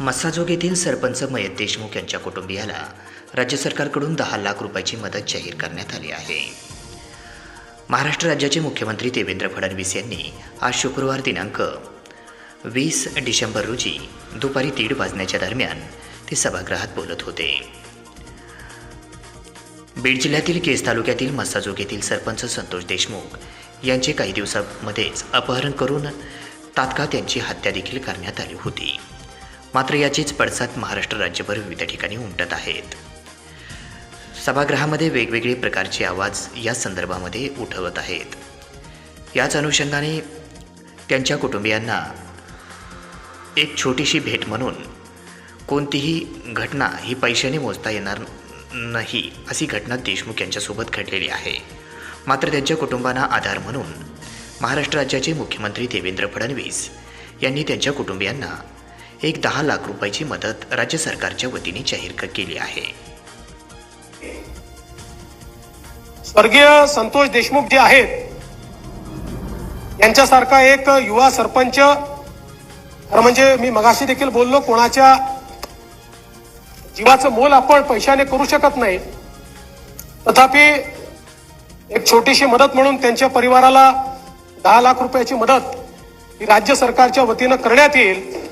मसाजोग येथील सरपंच मयत देशमुख यांच्या कुटुंबियाला राज्य सरकारकडून दहा लाख रुपयाची मदत जाहीर करण्यात आली आहे. महाराष्ट्र राज्याचे मुख्यमंत्री देवेंद्र फडणवीस यांनी आज शुक्रवार दिनांक वीस डिसेंबर रोजी दुपारी दीड वाजण्याच्या दरम्यान ते सभागृहात बोलत होते. बीड जिल्ह्यातील केस तालुक्यातील मस्साजोग येथील सरपंच संतोष देशमुख यांचे काही दिवसामध्येच अपहरण करून तात्काळ त्यांची हत्या देखील करण्यात आली होती. मात्र याचीच पडसाद महाराष्ट्र राज्यभर विविध ठिकाणी उमटत आहेत. सभागृहामध्ये वेगवेगळे प्रकारचे आवाज या संदर्भामध्ये उठवत आहेत. याच अनुषंगाने त्यांच्या कुटुंबियांना एक छोटीशी भेट म्हणून कोणतीही घटना ही पैशाने मोजता येणार नाही अशी घटना देशमुख यांच्यासोबत घडलेली आहे. मात्र त्यांच्या कुटुंबांना आधार म्हणून महाराष्ट्र राज्याचे मुख्यमंत्री देवेंद्र फडणवीस यांनी त्यांच्या कुटुंबियांना एक दहा लाख रुपयाची मदत राज्य सरकारच्या वतीने जाहीर केली आहे. स्वर्गीय संतोष देशमुख जे आहेत यांच्यासारखा एक युवा सरपंच खरं म्हणजे मी मगाशी देखील बोललो कोणाच्या जीवाचं मोल आपण पैशाने करू शकत नाही. तथापि एक छोटीशी मदत म्हणून त्यांच्या परिवाराला दहा लाख रुपयाची मदत ही राज्य सरकारच्या वतीनं करण्यात येईल.